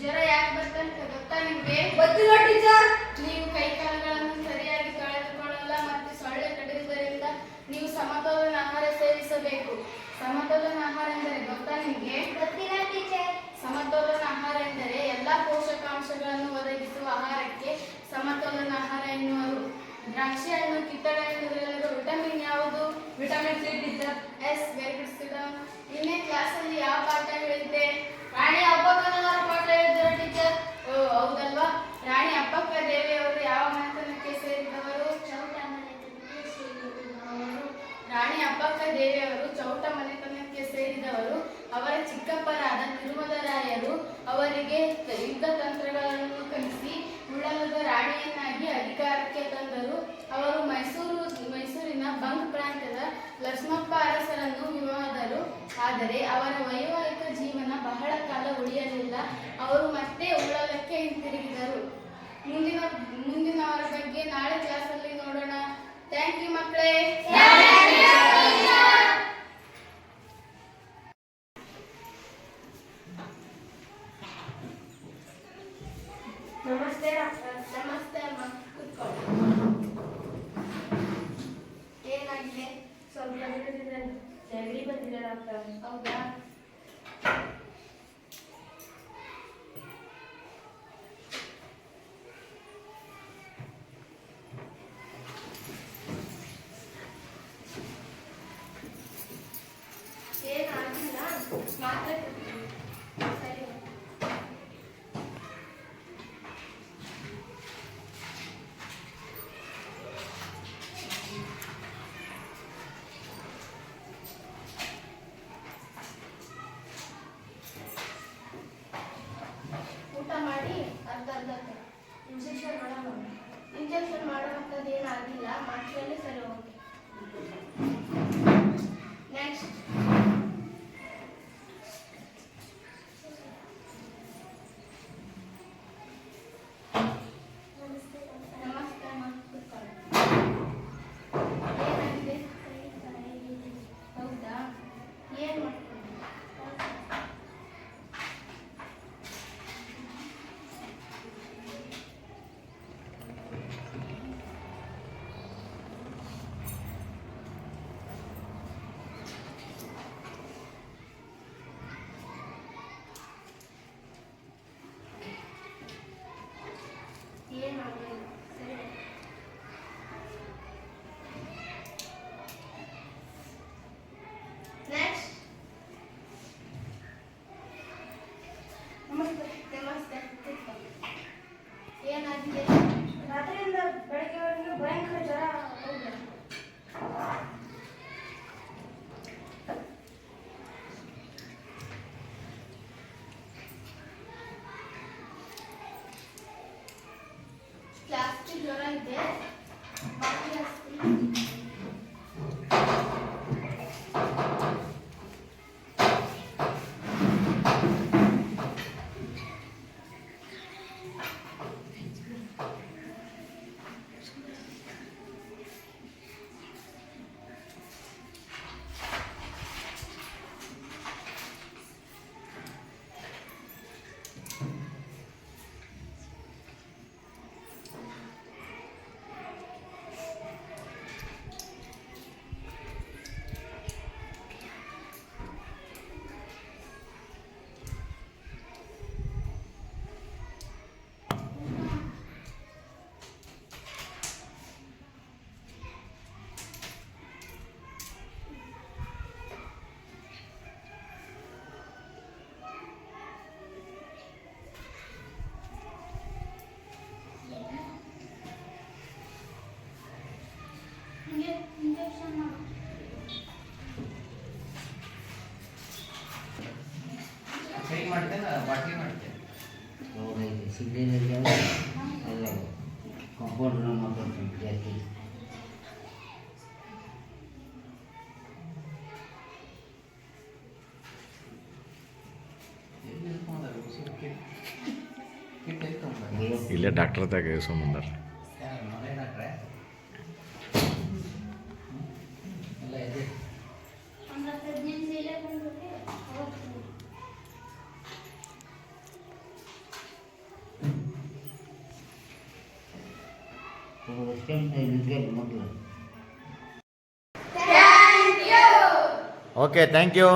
ಜ್ವರ ಯಾಕೆ ಬರ್ತಂತ ಗೊತ್ತಾ ನಿಮ್ಗೆ ಗೊತ್ತಿಲ್ಲ ಟೀಚರ್ ನೀವು ಕೈ ಕಾಲುಗಳನ್ನು ದ್ರಾಕ್ಷಿ ಹಣ್ಣು, ಕಿತ್ತಳೆ ಹಣ್ಣುಗಳಲ್ಲಿರುವ ವಿಟಮಿನ್ ಯಾವುದು? Vitamin C teacher yes very good student ನಿನ್ನೆ ಕ್ಲಾಸಲ್ಲಿ ಯಾವ ಪಾಠ ಹೇಳಿದ್ದೆ? ರಾಣಿ ಹಬ್ಬಕ್ಕನ್ನದಾರ ಪಾಠ ಹೇಳಿದ್ರು ಟೀಚರ್ ಓ, ಹೌದಲ್ವಾ? ರಾಣಿ ಅಪ್ಪಕ್ಕ ದೇವಿಯವರು ಯಾವ ಮನೆತನಕ್ಕೆ ಸೇರಿದವರು. ರಾಣಿ ಅಪ್ಪಕ್ಕ ದೇವಿಯವರು ಚೌಟ ಮನೆತನಕ್ಕೆ ಸೇರಿದವರು. ಅವರ ಚಿಕ್ಕಪ್ಪರಾದ ತಿರುಮಲರಾಯರು ಅವರಿಗೆ ಯುದ್ಧ ತಂತ್ರಗಳನ್ನು ಕಲಿಸಿ ಉಳ್ಳಲದ ರಾಣಿಯನ್ನಾಗಿ ಅಧಿಕಾರಕ್ಕೆ ತಂದರು. ಲಕ್ಷ್ಮಪ್ಪ ಅರಸರನ್ನು ವಿವಾದರು ಆದರೆ ಅವರ ವೈವಾಹಿಕ ಜೀವನ ಬಹಳ ಕಾಲ ಉಳಿಯಲಿಲ್ಲ. ಅವರು ಮತ್ತೆ ಉಳ್ಳಲಕ್ಕೆ ಹಿಂತಿರುಗಿದರು. ಮುಂದಿನ, ಮುಂದಿನವರ ಬಗ್ಗೆ ನಾಳೆ ಕ್ಲಾಸಲ್ಲಿ ನೋಡೋಣ. ಥ್ಯಾಂಕ್ ಯು ಮಕ್ಕಳೇ. ನಮಸ್ತೆ ಡಾಕ್ಟರ್. ಸ್ವಲ್ಪ ದಿನದಿಂದ ನೆಗಡಿ ಬಂದಿದೆ ಡಾಕ್ಟರ್ ಹೌದಾ? ಮಾಡೋವಂಥದ್ದು ಏನಾಗಿಲ್ಲ ಮಾತ್ರೆಯಲ್ಲಿ ಸರಿ ಹೋಗಿ ಏನಾಗಲಿಲ್ಲ ಸರಿ loraydı. ಪ್ಯಾಕಿಂಗ್ ಮಾಡ್ತೇನೆ ಬಾಟ್ಲಿ ಮಾಡ್ತೇನೆ. ಇಲ್ಲೇ ಡಾಕ್ಟರ್ ತಾಗ ಓಕೆ ಥ್ಯಾಂಕ್ ಯು